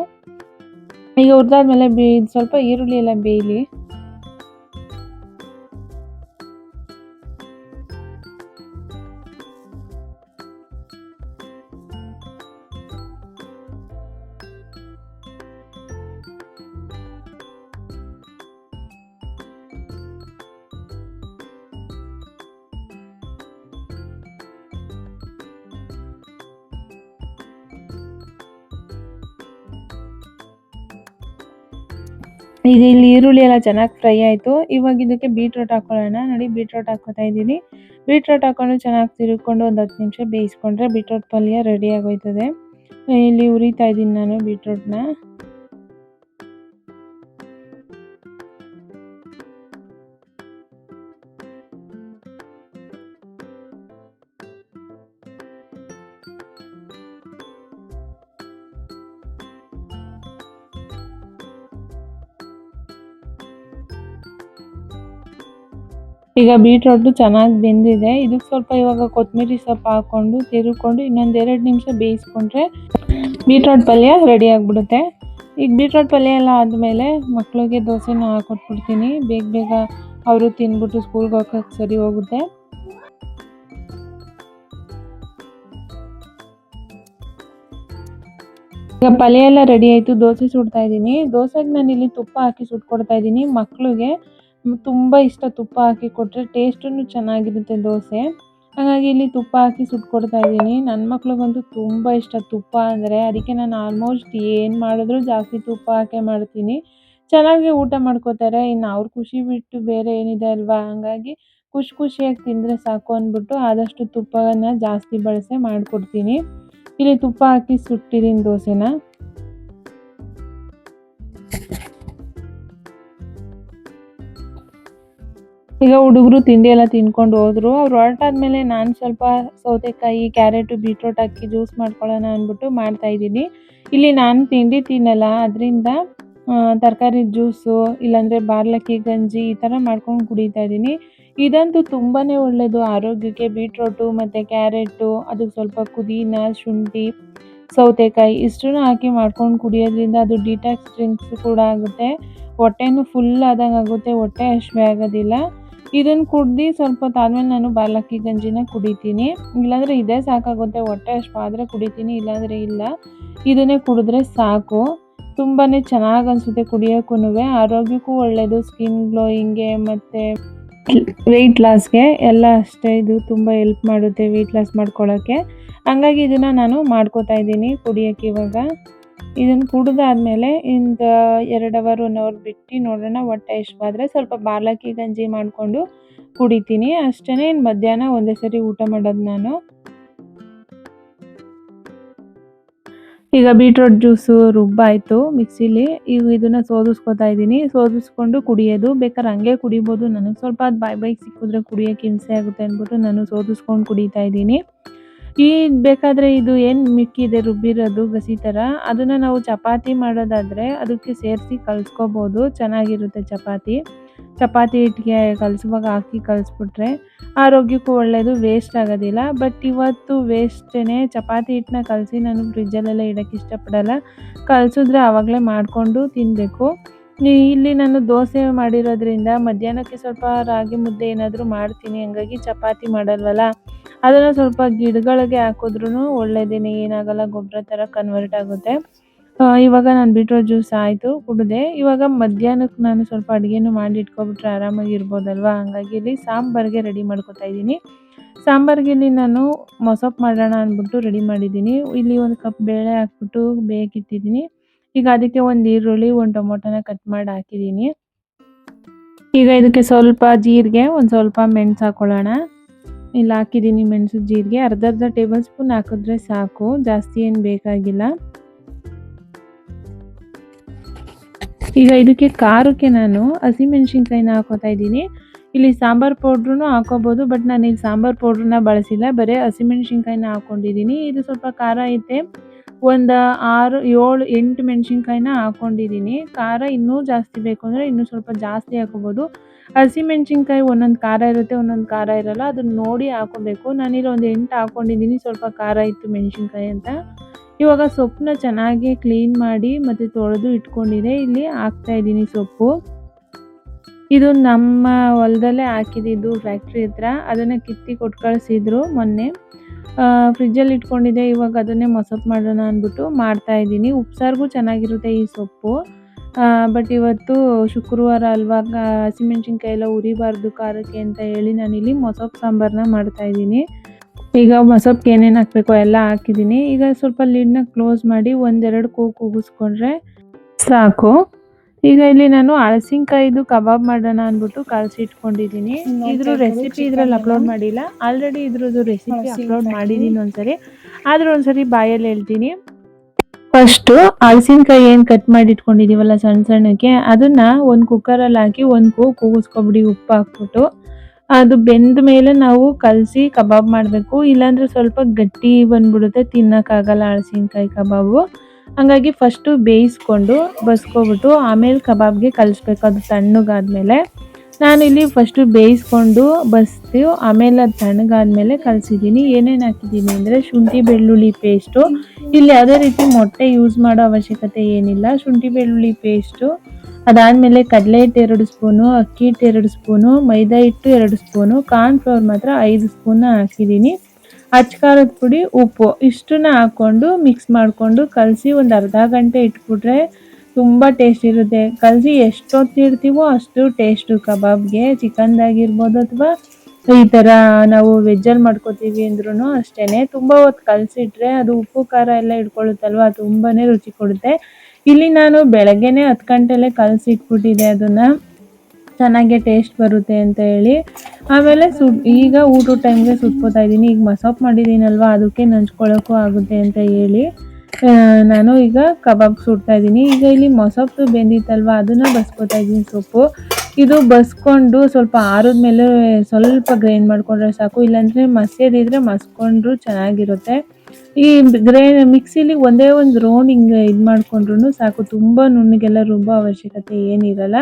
ಈಗ ಹುರಿದಾದ್ಮೇಲೆ ಬೇ ಸ್ವಲ್ಪ ಈರುಳ್ಳಿ ಎಲ್ಲ ಬೇಯಲಿ. ಈಗ ಇಲ್ಲಿ ಈರುಳ್ಳಿ ಎಲ್ಲ ಚೆನ್ನಾಗಿ ಫ್ರೈ ಆಯಿತು. ಇವಾಗ ಇದಕ್ಕೆ ಬೀಟ್ರೋಟ್ ಹಾಕೊಳ್ಳೋಣ. ನೋಡಿ ಬೀಟ್ರೋಟ್ ಹಾಕೋತಾ ಇದ್ದೀನಿ. ಬೀಟ್ರೋಟ್ ಹಾಕೊಂಡು ಚೆನ್ನಾಗಿ ತಿರುಗ್ಕೊಂಡು ಒಂದು ಹತ್ತು ನಿಮಿಷ ಬೇಯಿಸ್ಕೊಂಡ್ರೆ ಬೀಟ್ರೋಟ್ ಪಲ್ಯ ರೆಡಿ ಆಗೋಯ್ತದೆ. ಇಲ್ಲಿ ಉರಿತಾ ಇದ್ದೀನಿ ನಾನು ಬೀಟ್ರೋಟ್ನ ಈಗ ಬೀಟ್ರೋಟ್ ಚೆನ್ನಾಗಿ ಬೆಂದಿದೆ. ಇದಕ್ಕೆ ಸ್ವಲ್ಪ ಇವಾಗ ಕೊತ್ತಂಬರಿ ಸೊಪ್ಪು ಹಾಕ್ಕೊಂಡು ತಿರುಕೊಂಡು ಇನ್ನೊಂದು ಎರಡು ನಿಮಿಷ ಬೇಯಿಸ್ಕೊಂಡ್ರೆ ಬೀಟ್ರೋಟ್ ಪಲ್ಯ ರೆಡಿ ಆಗಿಬಿಡುತ್ತೆ. ಈಗ ಬೀಟ್ರೋಟ್ ಪಲ್ಯ ಎಲ್ಲ ಆದಮೇಲೆ ಮಕ್ಕಳಿಗೆ ದೋಸೆನ ಹಾಕೊಟ್ಬಿಡ್ತೀನಿ. ಬೇಗ ಬೇಗ ಅವರು ತಿಂದ್ಬಿಟ್ಟು ಸ್ಕೂಲ್ಗೆ ಹೋಗೋಕ್ಕೆ ಸರಿ ಹೋಗುತ್ತೆ. ಈಗ ಪಲ್ಯ ಎಲ್ಲ ರೆಡಿ ಆಯಿತು. ದೋಸೆ ಸುಡ್ತಾ ಇದ್ದೀನಿ. ದೋಸೆಗೆ ನಾನು ಇಲ್ಲಿ ತುಪ್ಪ ಹಾಕಿ ಸುಟ್ಕೊಡ್ತಾ ಇದ್ದೀನಿ. ಮಕ್ಕಳಿಗೆ ತುಂಬ ಇಷ್ಟ ತುಪ್ಪ ಹಾಕಿ ಕೊಟ್ಟರೆ ಟೇಸ್ಟೂ ಚೆನ್ನಾಗಿರುತ್ತೆ ದೋಸೆ. ಹಾಗಾಗಿ ಇಲ್ಲಿ ತುಪ್ಪ ಹಾಕಿ ಸುಟ್ಕೊಡ್ತಾ ಇದ್ದೀನಿ. ನನ್ನ ಮಕ್ಳಿಗಂತೂ ತುಂಬ ಇಷ್ಟ ತುಪ್ಪ ಅಂದರೆ ಅದಕ್ಕೆ ನಾನು ಆಲ್ಮೋಸ್ಟ್ ಏನು ಮಾಡಿದ್ರು ಜಾಸ್ತಿ ತುಪ್ಪ ಹಾಕೇ ಮಾಡ್ತೀನಿ. ಚೆನ್ನಾಗಿ ಊಟ ಮಾಡ್ಕೋತಾರೆ. ಇನ್ನು ಅವ್ರ ಖುಷಿ ಬಿಟ್ಟು ಬೇರೆ ಏನಿದೆ ಅಲ್ವಾ? ಹಾಗಾಗಿ ಖುಷಿ ಖುಷಿಯಾಗಿ ತಿಂದರೆ ಸಾಕು ಅಂದ್ಬಿಟ್ಟು ಆದಷ್ಟು ತುಪ್ಪನ ಜಾಸ್ತಿ ಬಳಸೇ ಮಾಡಿಕೊಡ್ತೀನಿ. ಇಲ್ಲಿ ತುಪ್ಪ ಹಾಕಿ ಸುಟ್ಟಿದ್ದೀನಿ ದೋಸೆನ. ಈಗ ಹುಡುಗರು ತಿಂಡಿ ಎಲ್ಲ ತಿನ್ಕೊಂಡು ಹೋದ್ರು. ಅವ್ರು ಹೊರಟಾದ್ಮೇಲೆ ನಾನು ಸ್ವಲ್ಪ ಸೌತೆಕಾಯಿ, ಕ್ಯಾರೆಟು, ಬೀಟ್ರೋಟ್ ಹಾಕಿ ಜ್ಯೂಸ್ ಮಾಡ್ಕೊಳ್ಳೋಣ ಅಂದ್ಬಿಟ್ಟು ಮಾಡ್ತಾ ಇದ್ದೀನಿ. ಇಲ್ಲಿ ನಾನು ತಿಂಡಿ ತಿನ್ನಲ್ಲ. ಅದರಿಂದ ತರಕಾರಿ ಜ್ಯೂಸು ಇಲ್ಲಾಂದರೆ ಬಾರ್ಲಕ್ಕಿ, ಗಂಜಿ ಈ ಥರ ಮಾಡ್ಕೊಂಡು ಕುಡಿತಾ ಇದ್ದೀನಿ. ಇದಂತೂ ತುಂಬಾ ಒಳ್ಳೆಯದು ಆರೋಗ್ಯಕ್ಕೆ ಬೀಟ್ರೋಟು ಮತ್ತು ಕ್ಯಾರೆಟು, ಅದಕ್ಕೆ ಸ್ವಲ್ಪ ಪುದೀನ, ಶುಂಠಿ, ಸೌತೆಕಾಯಿ ಇಷ್ಟನ್ನು ಹಾಕಿ ಮಾಡ್ಕೊಂಡು ಕುಡಿಯೋದ್ರಿಂದ ಅದು ಡಿಟಾಕ್ಸ್ ಡ್ರಿಂಕ್ಸ್ ಕೂಡ ಆಗುತ್ತೆ. ಹೊಟ್ಟೆನೂ ಫುಲ್ ಆದಂಗೆ ಆಗುತ್ತೆ. ಹೊಟ್ಟೆ ಅಷ್ಟೇ ಆಗೋದಿಲ್ಲ. ಇದನ್ನು ಕುಡ್ದು ಸ್ವಲ್ಪ ಹೊತ್ತಾದ್ಮೇಲೆ ನಾನು ಬಾಲಕ್ಕಿ ಗಂಜಿನ ಕುಡಿತೀನಿ. ಇಲ್ಲಾಂದ್ರೆ ಇದೇ ಸಾಕಾಗುತ್ತೆ. ಹೊಟ್ಟೆ ಅಷ್ಟು ಆದರೆ ಕುಡಿತೀನಿ. ಇಲ್ಲಾಂದ್ರೆ ಇಲ್ಲ. ಇದನ್ನೇ ಕುಡಿದ್ರೆ ಸಾಕು. ತುಂಬಾನೇ ಚೆನ್ನಾಗಿ ಅನ್ಸುತ್ತೆ ಕುಡಿಯೋಕ್ಕೂ ಆರೋಗ್ಯಕ್ಕೂ ಒಳ್ಳೇದು. ಸ್ಕಿನ್ ಗ್ಲೋಯಿಂಗ್ಗೆ ಮತ್ತೆ ವೆಯ್ಟ್ ಲಾಸ್ಗೆ ಎಲ್ಲ ಅಷ್ಟೇ ಇದು ತುಂಬ ಹೆಲ್ಪ್ ಮಾಡುತ್ತೆ ವೆಯ್ಟ್ ಲಾಸ್ ಮಾಡ್ಕೊಳ್ಳೋಕ್ಕೆ ಹಂಗಾಗಿ ಇದನ್ನು ನಾನು ಮಾಡ್ಕೋತಾ ಇದ್ದೀನಿ ಕುಡಿಯೋಕ್ಕೆ ಇವಾಗ. ಇದನ್ನು ಕುಡಿದಾದ್ಮೇಲೆ ಇಂದ ಎರಡ್ ಅವರ್ ಒನ್ ಅವರ್ ಬಿಟ್ಟು ನೋಡೋಣ ಹೊಟ್ಟೆ ಬಾದ್ರೆ ಸ್ವಲ್ಪ ಬಾಲಕ್ಕಿ ಗಂಜಿ ಮಾಡಿಕೊಂಡು ಕುಡಿತೀನಿ. ಅಷ್ಟೇ ಇನ್ನು ಮಧ್ಯಾಹ್ನ ಒಂದೇ ಸರಿ ಊಟ ಮಾಡೋದು ನಾನು. ಈಗ ಬೀಟ್ರೋಟ್ ಜ್ಯೂಸು ರುಬ್ಬಾಯಿತು ಮಿಕ್ಸಿಲಿ. ಈಗ ಇದನ್ನು ಸೋದಿಸ್ಕೊತಾ ಇದ್ದೀನಿ. ಸೋದಿಸ್ಕೊಂಡು ಕುಡಿಯೋದು. ಬೇಕಾದ್ರೆ ಹಂಗೆ ಕುಡಿಬೋದು. ನನಗೆ ಸ್ವಲ್ಪ ಅದು ಬಾಯ್ ಬೈಕ್ ಸಿಕ್ಕಿದ್ರೆ ಕುಡಿಯೋಕ್ಕೆ ಹಿಂಸೆ ಆಗುತ್ತೆ ಅಂದ್ಬಿಟ್ಟು ನಾನು ಸೋದಿಸ್ಕೊಂಡು ಕುಡಿತಾ ಇದ್ದೀನಿ. ಈ ಬೇಕಾದರೆ ಇದು ಏನು ಮಿಕ್ಕಿದೆ ರುಬ್ಬಿರೋದು ಗಸಿ ಥರ ಅದನ್ನು ನಾವು ಚಪಾತಿ ಮಾಡೋದಾದರೆ ಅದಕ್ಕೆ ಸೇರಿಸಿ ಕಲಿಸ್ಕೋಬೋದು. ಚೆನ್ನಾಗಿರುತ್ತೆ ಚಪಾತಿ. ಚಪಾತಿ ಹಿಟ್ಟಿಗೆ ಕಲಸುವಾಗ ಹಾಕಿ ಕಲಿಸ್ಬಿಟ್ರೆ ಆರೋಗ್ಯಕ್ಕೂ ಒಳ್ಳೆಯದು ವೇಸ್ಟ್ ಆಗೋದಿಲ್ಲ. ಬಟ್ ಇವತ್ತು ವೇಸ್ಟೇ ಚಪಾತಿ ಹಿಟ್ಟನ್ನ ಕಲಸಿ ನಾನು ಫ್ರಿಜ್ಜಲ್ಲೆಲ್ಲ ಇಡೋಕ್ಕೆ ಇಷ್ಟಪಡಲ್ಲ. ಕಲಸಿದ್ರೆ ಆವಾಗಲೇ ಮಾಡಿಕೊಂಡು ತಿನ್ನಬೇಕು ಇಲ್ಲಿ ನಾನು ದೋಸೆ ಮಾಡಿರೋದ್ರಿಂದ ಮಧ್ಯಾಹ್ನಕ್ಕೆ ಸ್ವಲ್ಪ ರಾಗಿ ಮುದ್ದೆ ಏನಾದರೂ ಮಾಡ್ತೀನಿ. ಹಂಗಾಗಿ ಚಪಾತಿ ಮಾಡಲ್ವಲ್ಲ? ಅದನ್ನು ಸ್ವಲ್ಪ ಗಿಡಗಳಿಗೆ ಹಾಕಿದ್ರೂ ಒಳ್ಳೆಯದೇನೆ ಏನಾಗಲ್ಲ ಗೊಬ್ಬರ ಥರ ಕನ್ವರ್ಟ್ ಆಗುತ್ತೆ. ಇವಾಗ ನಾನು ಬೀಟ್ರೋಟ್ ಜ್ಯೂಸ್ ಆಯಿತು, ಕುಡಿದೆ. ಇವಾಗ ಮಧ್ಯಾಹ್ನಕ್ಕೆ ನಾನು ಸ್ವಲ್ಪ ಅಡುಗೆನೂ ಮಾಡಿ ಇಟ್ಕೊಬಿಟ್ರೆ ಆರಾಮಾಗಿ ಇರ್ಬೋದಲ್ವಾ ಹಂಗಾಗಿ ಇಲ್ಲಿ ಸಾಂಬಾರಿಗೆ ರೆಡಿ ಮಾಡ್ಕೊತಾ ಇದ್ದೀನಿ. ಸಾಂಬಾರ್ಗೆ ಇಲ್ಲಿ ನಾನು ಮೊಸಪ್ ಮಾಡೋಣ ಅಂದ್ಬಿಟ್ಟು ರೆಡಿ ಮಾಡಿದ್ದೀನಿ. ಇಲ್ಲಿ ಒಂದು ಕಪ್ ಬೇಳೆ ಹಾಕ್ಬಿಟ್ಟು ಬೇಕಿಟ್ಟಿದ್ದೀನಿ ಈಗ ಅದಕ್ಕೆ ಒಂದು ಈರುಳ್ಳಿ, ಒಂದು ಟೊಮೊಟೊನ ಕಟ್ ಮಾಡಿ ಹಾಕಿದ್ದೀನಿ. ಈಗ ಇದಕ್ಕೆ ಸ್ವಲ್ಪ ಜೀರಿಗೆ, ಒಂದು ಸ್ವಲ್ಪ ಮೆಣಸು ಹಾಕೊಳ್ಳೋಣ. ಇಲ್ಲಿ ಹಾಕಿದ್ದೀನಿ ಮೆಣಸು ಜೀರಿಗೆ. ಅರ್ಧ ಅರ್ಧ ಟೇಬಲ್ ಸ್ಪೂನ್ ಹಾಕಿದ್ರೆ ಸಾಕು. ಜಾಸ್ತಿ ಏನು ಬೇಕಾಗಿಲ್ಲ. ಈಗ ಇದಕ್ಕೆ ಖಾರಕ್ಕೆ ನಾನು ಹಸಿಮೆಣ್ಸಿನ್ಕಾಯಿನ ಹಾಕೋತಾ ಇದ್ದೀನಿ. ಇಲ್ಲಿ ಸಾಂಬಾರ್ ಪೌಡ್ರೂ ಹಾಕೋಬೋದು, ಬಟ್ ನಾನು ಇಲ್ಲಿ ಸಾಂಬಾರ್ ಪೌಡ್ರನ್ನ ಬಳಸಿಲ್ಲ. ಬರೀ ಹಸಿಮೆಣ್ಸಿನ್ಕಾಯಿನ ಹಾಕೊಂಡಿದ್ದೀನಿ. ಇದು ಸ್ವಲ್ಪ ಖಾರ ಐತೆ. ಒಂದು ಆರು, ಏಳು, ಎಂಟು ಮೆಣಸಿನ್ಕಾಯಿನ ಹಾಕೊಂಡಿದ್ದೀನಿ. ಖಾರ ಇನ್ನೂ ಜಾಸ್ತಿ ಬೇಕು ಅಂದರೆ ಇನ್ನೂ ಸ್ವಲ್ಪ ಜಾಸ್ತಿ ಹಾಕೋಬೋದು. ಹಸಿಮೆಣ್ಸಿನ್ಕಾಯಿ ಒಂದೊಂದು ಖಾರ ಇರುತ್ತೆ, ಒಂದೊಂದು ಖಾರ ಇರಲ್ಲ, ಅದನ್ನ ನೋಡಿ ಹಾಕೋಬೇಕು. ನಾನಿಲ್ಲಿ ಒಂದು ಎಂಟು ಹಾಕೊಂಡಿದ್ದೀನಿ, ಸ್ವಲ್ಪ ಖಾರ ಇತ್ತು ಮೆಣಸಿನ್ಕಾಯಿ ಅಂತ. ಇವಾಗ ಸೊಪ್ಪನ್ನ ಚೆನ್ನಾಗಿ ಕ್ಲೀನ್ ಮಾಡಿ ಮತ್ತು ತೊಳೆದು ಇಟ್ಕೊಂಡಿದೆ. ಇಲ್ಲಿ ಹಾಕ್ತಾ ಇದ್ದೀನಿ ಸೊಪ್ಪು. ಇದು ನಮ್ಮ ಹೊಲದಲ್ಲೇ ಹಾಕಿದ್ದು ಫ್ಯಾಕ್ಟ್ರಿ ಹತ್ರ. ಅದನ್ನು ಕಿತ್ತಿ ಕೊಟ್ಟು ಕಳಿಸಿದ್ರು ಮೊನ್ನೆ. ಫ್ರಿಜ್ಜಲ್ಲಿ ಇಟ್ಕೊಂಡಿದ್ದೆ, ಇವಾಗ ಅದನ್ನೇ ಮೊಸಪ್ಪು ಮಾಡೋಣ ಅಂದ್ಬಿಟ್ಟು ಮಾಡ್ತಾ ಇದ್ದೀನಿ. ಉಪ್ಸಾರಿಗೂ ಚೆನ್ನಾಗಿರುತ್ತೆ ಈ ಸೊಪ್ಪು. ಬಟ್ ಇವತ್ತು ಶುಕ್ರವಾರ ಅಲ್ವಾ ಹಸಿಮೆಣ್ಸಿನ್ಕಾಯಿ ಎಲ್ಲ ಉರಿಬಾರ್ದು ಖಾರಕ್ಕೆ ಅಂತ ಹೇಳಿ ನಾನಿಲ್ಲಿ ಮೊಸಪ್ಪು ಸಾಂಬಾರನ್ನ ಮಾಡ್ತಾ ಇದ್ದೀನಿ. ಈಗ ಮೊಸೊಪ್ಪಿಗೆ ಏನೇನು ಹಾಕಬೇಕು ಎಲ್ಲ ಹಾಕಿದ್ದೀನಿ. ಈಗ ಸ್ವಲ್ಪ ಲಿಡ್ನ ಕ್ಲೋಸ್ ಮಾಡಿ ಒಂದೆರಡು ಕೂ ಕೂಗಿಸ್ಕೊಂಡ್ರೆ ಸಾಕು. ಈಗ ಇಲ್ಲಿ ನಾನು ಹಲಸಿನ್ಕಾಯಿದು ಕಬಾಬ್ ಮಾಡೋಣ ಅಂದ್ಬಿಟ್ಟು ಕಲಸಿ ಇಟ್ಕೊಂಡಿದ್ದೀನಿ ಇದ್ರ ರೆಸಿಪಿ ಇದ್ರಲ್ಲಿ ಅಪ್ಲೋಡ್ ಮಾಡಿಲ್ಲ. ಆಲ್ರೆಡಿ ಇದ್ರದ್ದು ರೆಸಿಪಿ ಅಪ್ಲೋಡ್ ಮಾಡಿದ್ದೀನಿ ಒಂದ್ಸರಿ. ಆದರೂ ಒಂದ್ಸರಿ ಬಾಯಲ್ಲಿ ಹೇಳ್ತೀನಿ. ಫಸ್ಟು ಹಲಸಿನಕಾಯಿ ಏನು ಕಟ್ ಮಾಡಿ ಇಟ್ಕೊಂಡಿದೀವಲ್ಲ ಸಣ್ಣ ಸಣ್ಣಕ್ಕೆ, ಅದನ್ನ ಒಂದು ಕುಕ್ಕರಲ್ಲಿ ಹಾಕಿ ಒಂದು ಕೂ ಕೂಗಿಸ್ಕೊಬಿಡಿ ಉಪ್ಪು ಹಾಕ್ಬಿಟ್ಟು, ಅದು ಬೆಂದ ಮೇಲೆ ನಾವು ಕಲಸಿ ಕಬಾಬ್ ಮಾಡಬೇಕು. ಇಲ್ಲಾಂದ್ರೆ ಸ್ವಲ್ಪ ಗಟ್ಟಿ ಬಂದ್ಬಿಡುತ್ತೆ ತಿನ್ನೋಕ್ಕಾಗಲ್ಲ ಹಲಸಿನಕಾಯಿ ಕಬಾಬು. ಹಂಗಾಗಿ ಫಸ್ಟು ಬೇಯಿಸ್ಕೊಂಡು, ಬಸ್ಕೊಬಿಟ್ಟು ಆಮೇಲೆ ಕಬಾಬ್ಗೆ ಕಲಿಸ್ಬೇಕು, ಅದು ತಣ್ಣಗಾದ್ಮೇಲೆ. ನಾನಿಲ್ಲಿ ಫಸ್ಟು ಬೇಯಿಸ್ಕೊಂಡು ಬಸ್ತು, ಆಮೇಲೆ ಅದು ತಣ್ಣಗಾದ್ಮೇಲೆ ಕಲಸಿದ್ದೀನಿ. ಏನೇನು ಹಾಕಿದ್ದೀನಿ ಅಂದರೆ ಶುಂಠಿ ಬೆಳ್ಳುಳ್ಳಿ ಪೇಸ್ಟು ಇಲ್ಲಿ ಯಾವುದೇ ರೀತಿ ಮೊಟ್ಟೆ ಯೂಸ್ ಮಾಡೋ ಅವಶ್ಯಕತೆ ಏನಿಲ್ಲ. ಶುಂಠಿ ಬೆಳ್ಳುಳ್ಳಿ ಪೇಸ್ಟು ಅದಾದಮೇಲೆ ಕಡಲೆ ಹಿಟ್ಟು ಎರಡು ಸ್ಪೂನು, ಅಕ್ಕಿ ಹಿಟ್ಟು ಎರಡು ಸ್ಪೂನು, ಮೈದಾ ಹಿಟ್ಟು ಎರಡು ಸ್ಪೂನು, ಕಾರ್ನ್ ಫ್ಲೋರ್ ಮಾತ್ರ ಐದು ಸ್ಪೂನ್ ಹಾಕಿದ್ದೀನಿ. ಅಚ್ಕಾರದ ಪುಡಿ, ಉಪ್ಪು ಇಷ್ಟನ್ನ ಹಾಕ್ಕೊಂಡು ಮಿಕ್ಸ್ ಮಾಡಿಕೊಂಡು ಕಲಸಿ ಒಂದು ಅರ್ಧ ಗಂಟೆ ಇಟ್ಬಿಟ್ರೆ ತುಂಬ ಟೇಸ್ಟ್ ಇರುತ್ತೆ. ಕಲಸಿ ಎಷ್ಟೊತ್ತು ಇಡ್ತೀವೋ ಅಷ್ಟು ಟೇಸ್ಟು ಕಬಾಬ್ಗೆ ಚಿಕನ್ದಾಗಿರ್ಬೋದು ಅಥವಾ ಈ ಥರ ನಾವು ವೆಜ್ಜಲ್ಲಿ ಮಾಡ್ಕೋತೀವಿ ಅಂದ್ರೂ ಅಷ್ಟೇ ತುಂಬ ಹೊತ್ತು ಕಲಸಿಟ್ರೆ ಅದು ಉಪ್ಪು, ಖಾರ ಎಲ್ಲ ಇಟ್ಕೊಳ್ಳುತ್ತಲ್ವ? ತುಂಬಾ ರುಚಿ ಕೊಡುತ್ತೆ. ಇಲ್ಲಿ ನಾನು ಬೆಳಗ್ಗೆನೆ ಹತ್ತು ಗಂಟೆಲೆ ಕಲಸಿಟ್ಬಿಟ್ಟಿದೆ ಅದನ್ನು. ಚೆನ್ನಾಗೆ ಟೇಸ್ಟ್ ಬರುತ್ತೆ ಅಂತ ಹೇಳಿ. ಆಮೇಲೆ ಸು ಈಗ ಊಟದ ಟೈಮ್ಗೆ ಸುಟ್ಕೋತಾ ಇದ್ದೀನಿ. ಈಗ ಮಸಾಪ್ ಮಾಡಿದ್ದೀನಲ್ವ? ಅದಕ್ಕೆ ನಂಚ್ಕೊಳ್ಳೋಕ್ಕೂ ಆಗುತ್ತೆ ಅಂತ ಹೇಳಿ. ನಾನು ಈಗ ಕಬಾಬ್ ಸುಡ್ತಾ ಇದ್ದೀನಿ. ಈಗ ಇಲ್ಲಿ ಮೊಸಪ್ಪು ಬೆಂದಿತ್ತಲ್ವ? ಅದನ್ನು ಬಸ್ಕೋತಾ ಇದ್ದೀನಿ ಸೊಪ್ಪು. ಇದು ಬಸ್ಕೊಂಡು ಸ್ವಲ್ಪ ಆರಿದ್ಮೇಲೆ ಸ್ವಲ್ಪ ಗ್ರೈಂಡ್ ಮಾಡ್ಕೊಂಡ್ರೆ ಸಾಕು. ಇಲ್ಲಾಂದರೆ ಮಸ್ಯದಿದ್ರೆ ಮಸ್ಕೊಂಡ್ರು ಚೆನ್ನಾಗಿರುತ್ತೆ. ಈ ಗ್ರೇ, ಮಿಕ್ಸಿಲಿ ಒಂದೇ ಒಂದು ರೌಂಡ್ ಹಿಂಗೆ ಇದು ಮಾಡ್ಕೊಂಡ್ರು ಸಾಕು. ತುಂಬ ನುಣ್ಣಗೆಲ್ಲ ರುಬ್ಬೋ ಅವಶ್ಯಕತೆ ಏನಿರಲ್ಲ.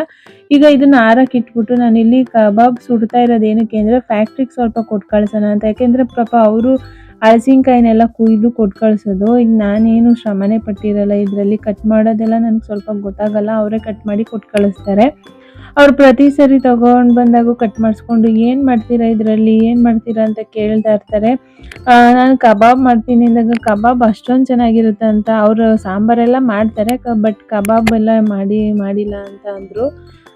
ಈಗ ಇದನ್ನ ಆರಕ್ಕೆ ಇಟ್ಬಿಟ್ಟು ನಾನಿಲ್ಲಿ ಕಬಾಬ್ ಸುಡ್ತಾ ಇರೋದು ಏನಕ್ಕೆ ಅಂದರೆ ಫ್ಯಾಕ್ಟ್ರಿಗೆ ಸ್ವಲ್ಪ ಕೊಟ್ಟು ಕಳ್ಸೋಣ ಅಂತ. ಯಾಕೆಂದರೆ ಪಾಪ ಅವರು ಹಳಸಿನ್ಕಾಯಿನೆಲ್ಲ ಕುಯ್ದು ಕೊಟ್ಟು ಕಳಿಸೋದು. ಈಗ ನಾನೇನು ಶ್ರಮನೇ ಪಟ್ಟಿರಲ್ಲ, ಇದರಲ್ಲಿ ಕಟ್ ಮಾಡೋದೆಲ್ಲ ನನಗೆ ಸ್ವಲ್ಪ ಗೊತ್ತಾಗಲ್ಲ, ಅವರೇ ಕಟ್ ಮಾಡಿ ಕೊಟ್ಟು ಕಳಿಸ್ತಾರೆ. ಅವ್ರು ಪ್ರತಿ ಸರಿ ತಗೊಂಡು ಬಂದಾಗೂ ಕಟ್ ಮಾಡಿಸ್ಕೊಂಡು, ಏನು ಮಾಡ್ತೀರಾ ಇದರಲ್ಲಿ? ಏನು ಮಾಡ್ತೀರಾ? ಅಂತ ಕೇಳ್ತಾ ಇರ್ತಾರೆ. ನಾನು ಕಬಾಬ್ ಮಾಡ್ತೀನಿ ಅಂದಾಗ, ಕಬಾಬ್ ಅಷ್ಟೊಂದು ಚೆನ್ನಾಗಿರುತ್ತೆ ಅಂತ. ಅವರು ಸಾಂಬಾರೆಲ್ಲ ಮಾಡ್ತಾರೆ ಬಟ್ ಕಬಾಬ್ ಎಲ್ಲ ಮಾಡಿ, ಮಾಡಿಲ್ಲ ಅಂತ ಅಂದರು.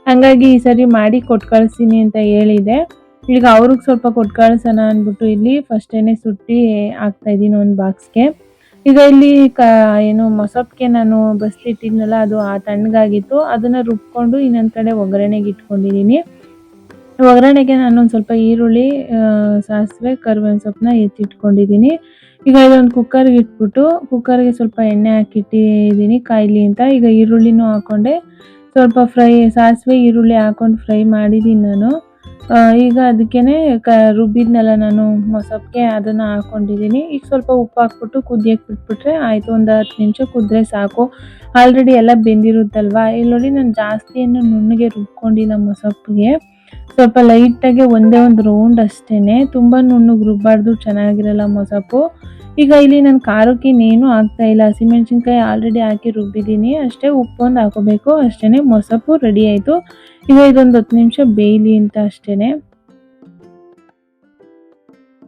ಹಂಗಾಗಿ ಈ ಸರಿ ಮಾಡಿ ಕೊಟ್ಟು ಕಳಿಸ್ತೀನಿ ಅಂತ ಹೇಳಿದೆ. ಈಗ ಅವ್ರಿಗೆ ಸ್ವಲ್ಪ ಕೊಟ್ಟು ಕಳ್ಸೋಣ ಅಂದ್ಬಿಟ್ಟು ಇಲ್ಲಿ ಫಸ್ಟೇನೆ ಸುಟ್ಟಿ ಹಾಕ್ತಾ ಇದ್ದೀನಿ ಒಂದು ಬಾಕ್ಸ್ಗೆ ಈಗ ಇಲ್ಲಿ ಕ, ಏನು ಮೊಸಪ್ಗೆ ನಾನು ಬಸ್ತಿಟ್ಟಿದ್ನಲ್ಲ ಅದು ಆ ತಣ್ಣಗಾಗಿತ್ತು. ಅದನ್ನು ರುಬ್ಕೊಂಡು ಇನ್ನೊಂದು ಕಡೆ ಒಗ್ಗರಣೆಗೆ ಇಟ್ಕೊಂಡಿದ್ದೀನಿ. ಒಗ್ಗರಣೆಗೆ ನಾನು ಒಂದು ಸ್ವಲ್ಪ ಈರುಳ್ಳಿ ಸಾಸಿವೆ, ಕರಿಬೇವಿನ ಸೊಪ್ಪನ್ನ ಎತ್ತಿಟ್ಕೊಂಡಿದ್ದೀನಿ. ಈಗ ಇದೊಂದು ಕುಕ್ಕರ್ಗೆ ಇಟ್ಬಿಟ್ಟು ಕುಕ್ಕರ್ಗೆ ಸ್ವಲ್ಪ ಎಣ್ಣೆ ಹಾಕಿಟ್ಟಿದ್ದೀನಿ ಕಾಯಿಲಿ ಅಂತ. ಈಗ ಈರುಳ್ಳಿನೂ ಹಾಕ್ಕೊಂಡೆ ಸ್ವಲ್ಪ ಫ್ರೈ, ಸಾಸಿವೆ ಈರುಳ್ಳಿ ಹಾಕೊಂಡು ಫ್ರೈ ಮಾಡಿದ್ದೀನಿ ನಾನು. ಈಗ ಅದಕ್ಕೇ ಕ, ರುಬ್ಬಿದ್ನಲ್ಲ ನಾನು ಮೊಸಪ್ಗೆ ಅದನ್ನು ಹಾಕ್ಕೊಂಡಿದ್ದೀನಿ ಈಗ ಸ್ವಲ್ಪ ಉಪ್ಪು ಹಾಕ್ಬಿಟ್ಟು ಕುದಿಯಕ್ಕೆ ಬಿಟ್ಬಿಟ್ರೆ ಆಯಿತು, ಒಂದು ಹತ್ತು ನಿಮಿಷ ಕುದ್ರೆ ಸಾಕು. ಆಲ್ರೆಡಿ ಎಲ್ಲ ಬೆಂದಿರುತ್ತಲ್ವಾ? ಇಲ್ಲಿ ನೋಡಿ ನಾನು ಜಾಸ್ತಿ ಏನು ನುಣ್ಣಗೆ ರುಬ್ಕೊಂಡಿಲ್ಲ ಮೊಸಪ್ಪಿಗೆ ಸ್ವಲ್ಪ ಲೈಟಾಗಿ ಒಂದೇ ಒಂದು ರೌಂಡ್ ಅಷ್ಟೇನೆ. ತುಂಬ ನುಣ್ಣಗೆ ರುಬ್ಬಾರ್ದು, ಚೆನ್ನಾಗಿರಲ್ಲ ಮೊಸಪ್ಪು ಈಗ ಇಲ್ಲಿ ನಾನು ಖಾರಕ್ಕೆ ಇನ್ನೇನು ಆಗ್ತಾ ಇಲ್ಲ. ಹಸಿಮೆಣ್ಸಿನ್ಕಾಯಿ ಆಲ್ರೆಡಿ ಹಾಕಿ ರುಬ್ಬಿದ್ದೀನಿ. ಅಷ್ಟೇ ಉಪ್ಪು ಒಂದು ಹಾಕೋಬೇಕು. ಅಷ್ಟೇ ಮೊಸಪ್ಪು ರೆಡಿ ಆಯಿತು. ಈಗ ಇದೊಂದು ಹತ್ತು ನಿಮಿಷ ಬೇಯಲಿ ಅಂತ ಅಷ್ಟೇನೆ.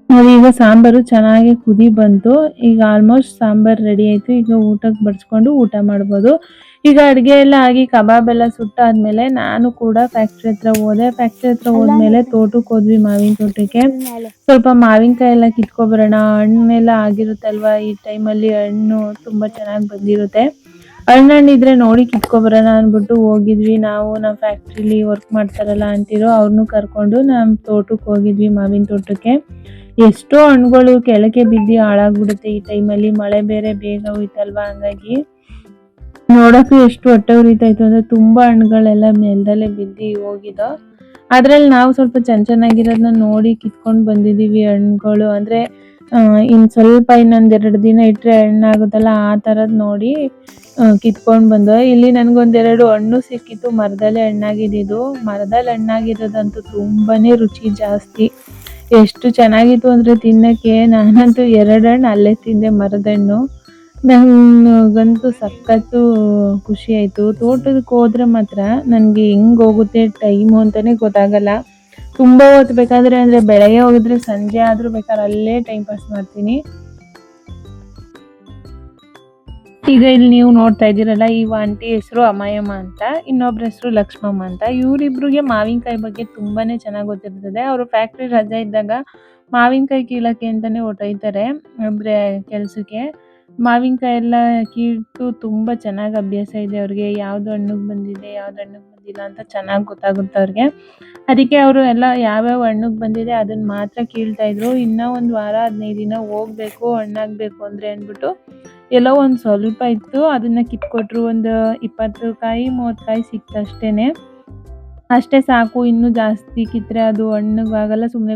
ನೋಡಿ ಈಗ ಸಾಂಬಾರು ಚೆನ್ನಾಗಿ ಕುದಿ ಬಂತು. ಈಗ ಆಲ್ಮೋಸ್ಟ್ ಸಾಂಬಾರು ರೆಡಿ ಆಯಿತು. ಈಗ ಊಟಕ್ಕೆ ಬಡಿಸ್ಕೊಂಡು ಊಟ ಮಾಡ್ಬೋದು. ಈಗ ಅಡುಗೆ ಎಲ್ಲ ಆಗಿ ಕಬಾಬ್ ಎಲ್ಲ ಸುಟ್ಟಾದ್ಮೇಲೆ ನಾನು ಕೂಡ ಫ್ಯಾಕ್ಟ್ರಿ ಹತ್ರ ಹೋದೆ. ಫ್ಯಾಕ್ಟ್ರಿ ಹತ್ರ ಹೋದ್ಮೇಲೆ ತೋಟಕ್ಕೆ ಹೋದ್ವಿ ಮಾವಿನ ತೋಟಕ್ಕೆ. ಸ್ವಲ್ಪ ಮಾವಿನಕಾಯಿ ಎಲ್ಲ ಕಿತ್ಕೊಬರೋಣ. ಹಣ್ಣೆಲ್ಲ ಆಗಿರುತ್ತಲ್ವಾ ಈ ಟೈಮಲ್ಲಿ ಹಣ್ಣು ತುಂಬ ಚೆನ್ನಾಗಿ ಬಂದಿರುತ್ತೆ. ಹಣ್ಣಣ್ಣಿದ್ರೆ ನೋಡಿ ಕಿತ್ಕೊಬರೋಣ ಅಂದ್ಬಿಟ್ಟು ಹೋಗಿದ್ವಿ. ನಾವು ನಮ್ಮ ಫ್ಯಾಕ್ಟ್ರಿಲಿ ವರ್ಕ್ ಮಾಡ್ತಾರಲ್ಲ ಅಂತಿರೋ ಅವ್ರನ್ನೂ ಕರ್ಕೊಂಡು ನಮ್ಮ ತೋಟಕ್ಕೆ ಹೋಗಿದ್ವಿ ಮಾವಿನ ತೋಟಕ್ಕೆ. ಎಷ್ಟೋ ಹಣ್ಣುಗಳು ಕೆಳಕ್ಕೆ ಬಿದ್ದು ಹಾಳಾಗ್ಬಿಡುತ್ತೆ ಈ ಟೈಮಲ್ಲಿ ಮಳೆ ಬೇರೆ ಬೇಗ ಹೋಯ್ತಲ್ವಾ? ಹಂಗಾಗಿ ನೋಡೋಕ್ಕೂ ಎಷ್ಟು ಹೊಟ್ಟೆ ಉರಿತಾಯಿತ್ತು ಅಂದ್ರೆ ತುಂಬಾ ಹಣ್ಣುಗಳೆಲ್ಲ ನೆಲದಲ್ಲೇ ಬಿದ್ದು ಹೋಗಿದೋ ಅದ್ರಲ್ಲಿ ನಾವು ಸ್ವಲ್ಪ ಚೆನ್ನ ಚೆನ್ನಾಗಿರೋದನ್ನ ನೋಡಿ ಕಿತ್ಕೊಂಡು ಬಂದಿದೀವಿ ಹಣ್ಣುಗಳು. ಅಂದ್ರೆ ಇನ್ನು ಇನ್ ಸ್ವಲ್ಪ ಇನ್ನೊಂದ್ ಎರಡು ದಿನ ಇಟ್ರೆ ಹಣ್ಣಾಗುತ್ತಲ್ಲ, ಆ ಥರದ್ದು ನೋಡಿ ಕಿತ್ಕೊಂಡು ಬಂದೆ. ಇಲ್ಲಿ ನನ್ಗೊಂದೆರಡು ಹಣ್ಣು ಸಿಕ್ಕಿತ್ತು. ಮರದಲ್ಲಿ ಹಣ್ಣಾಗಿದ್ದು ಮರದಲ್ಲಿ ಹಣ್ಣಾಗಿರೋದಂತೂ ತುಂಬಾನೇ ರುಚಿ ಜಾಸ್ತಿ. ಎಷ್ಟು ಚೆನ್ನಾಗಿತ್ತು ಅಂದ್ರೆ ತಿನ್ನಕ್ಕೆ. ನಾನಂತೂ ಎರಡು ಹಣ್ಣು ಅಲ್ಲೇ ತಿಂದೆ ಮರದ ಹಣ್ಣು. ನನಗಂತೂ ಸಖತ್ತು ಖುಷಿ ಆಯಿತು. ತೋಟದಕ್ಕೆ ಹೋದ್ರೆ ಮಾತ್ರ ನನಗೆ ಹೆಂಗ್ ಹೋಗುತ್ತೆ ಟೈಮು ಅಂತಾನೆ ಗೊತ್ತಾಗಲ್ಲ. ತುಂಬ ಹೊತ್ತು ಅಂದರೆ ಬೆಳಗ್ಗೆ ಹೋಗಿದ್ರೆ ಸಂಜೆ ಆದರೂ ಬೇಕಾದ್ರೆ ಅಲ್ಲೇ ಟೈಮ್ ಪಾಸ್ ಮಾಡ್ತೀನಿ. ಈಗ ಇಲ್ಲಿ ನೀವು ನೋಡ್ತಾ ಇದ್ದೀರಲ್ಲ ಈ ಆಂಟಿ ಹೆಸರು ಅಮಾಯಮ್ಮ ಅಂತ, ಇನ್ನೊಬ್ರ ಹೆಸರು ಲಕ್ಷ್ಮಮ್ಮ ಅಂತ. ಇವರಿಬ್ರಿಗೆ ಮಾವಿನಕಾಯಿ ಬಗ್ಗೆ ತುಂಬಾನೇ ಚೆನ್ನಾಗಿ ಗೊತ್ತಿರ್ತದೆ. ಅವರು ಫ್ಯಾಕ್ಟ್ರಿ ರಜೆ ಇದ್ದಾಗ ಮಾವಿನಕಾಯಿ ಕೀಳಕ್ಕೆ ಅಂತಾನೆ ಹೊಟ್ಟೊಯ್ತಾರೆ ಅಂದ್ರೆ ಕೆಲಸಕ್ಕೆ. ಮಾವಿನಕಾಯಿ ಎಲ್ಲ ಕೀಳ್ತು, ತುಂಬ ಚೆನ್ನಾಗಿ ಅಭ್ಯಾಸ ಇದೆ ಅವ್ರಿಗೆ. ಯಾವ್ದು ಹಣ್ಣಿಗೆ ಬಂದಿದೆ, ಯಾವ್ದು ಹಣ್ಣಿಗೆ ಬಂದಿಲ್ಲ ಅಂತ ಚೆನ್ನಾಗಿ ಗೊತ್ತಾಗುತ್ತೆ ಅವ್ರಿಗೆ. ಅದಕ್ಕೆ ಅವರು ಎಲ್ಲ ಯಾವ್ಯಾವ ಹಣ್ಣಿಗೆ ಬಂದಿದೆ ಅದನ್ನ ಮಾತ್ರ ಕೀಳ್ತಾ ಇದ್ರು. ಇನ್ನ ಒಂದು ವಾರ, ಹದಿನೈದು ದಿನ ಹೋಗ್ಬೇಕು, ಹಣ್ಣಾಗ್ಬೇಕು ಅಂದ್ರೆ ಅಂದ್ಬಿಟ್ಟು ಎಲ್ಲೋ ಒಂದು ಸ್ವಲ್ಪ ಇತ್ತು. ಅದನ್ನ ಕಿತ್ಕೊಟ್ರು ಒಂದು ಇಪ್ಪತ್ತು ಕಾಯಿ, ಮೂವತ್ತು ಕಾಯಿ ಸಿಕ್ತು ಅಷ್ಟೇನೆ. ಅಷ್ಟೇ ಸಾಕು. ಇನ್ನೂ ಜಾಸ್ತಿ ಕಿತ್ತರೆ ಅದು ಹಣ್ಣುಗಾಗಲ್ಲ. ಸುಮ್ಮನೆ